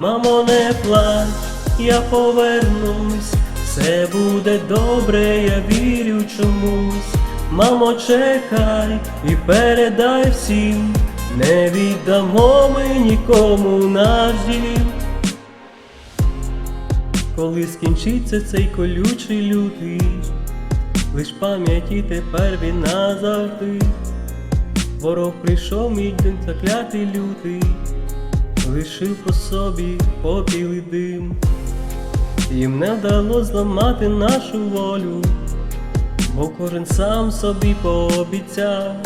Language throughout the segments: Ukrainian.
Мамо, не плач, я повернусь, все буде добре, я вірю чомусь. Мамо, чекай і передай всім, не віддамо ми нікому наш дім. Коли скінчиться цей колючий лютий, лиш пам'яті тепер він назавжди. Ворог прийшов мій день заклятий лютий, лишив по собі попіл і дим. Їм не вдалося зламати нашу волю, бо кожен сам собі пообіцяв.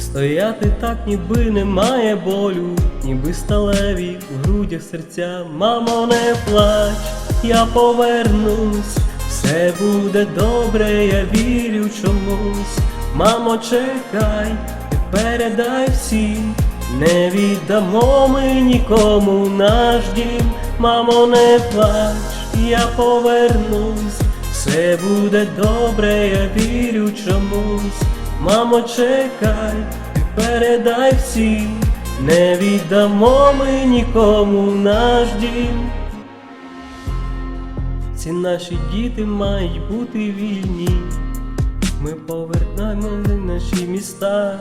Стояти так, ніби немає болю, ніби сталеві в грудях серця. Мамо, не плач, я повернусь, все буде добре, я вірю чомусь. Мамо, чекай, передай всім, не віддамо ми нікому наш дім. Мамо, не плач, я повернусь, все буде добре, я вірю чомусь. Мамо, чекай, передай всім, не віддамо ми нікому наш дім. Ці наші діти мають бути вільні. Ми повернемо наші міста.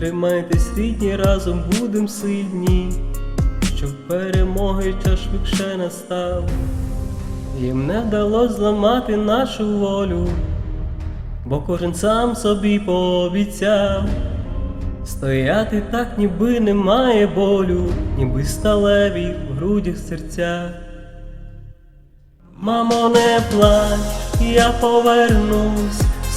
Тримайтесь рідні, разом будем сильні, щоб перемоги час швидше настав. Їм не вдалося зламати нашу волю, бо кожен сам собі пообіцяв. Стояти так, ніби немає болю, ніби сталеві в грудях серця. Мамо, не плач, я повернусь,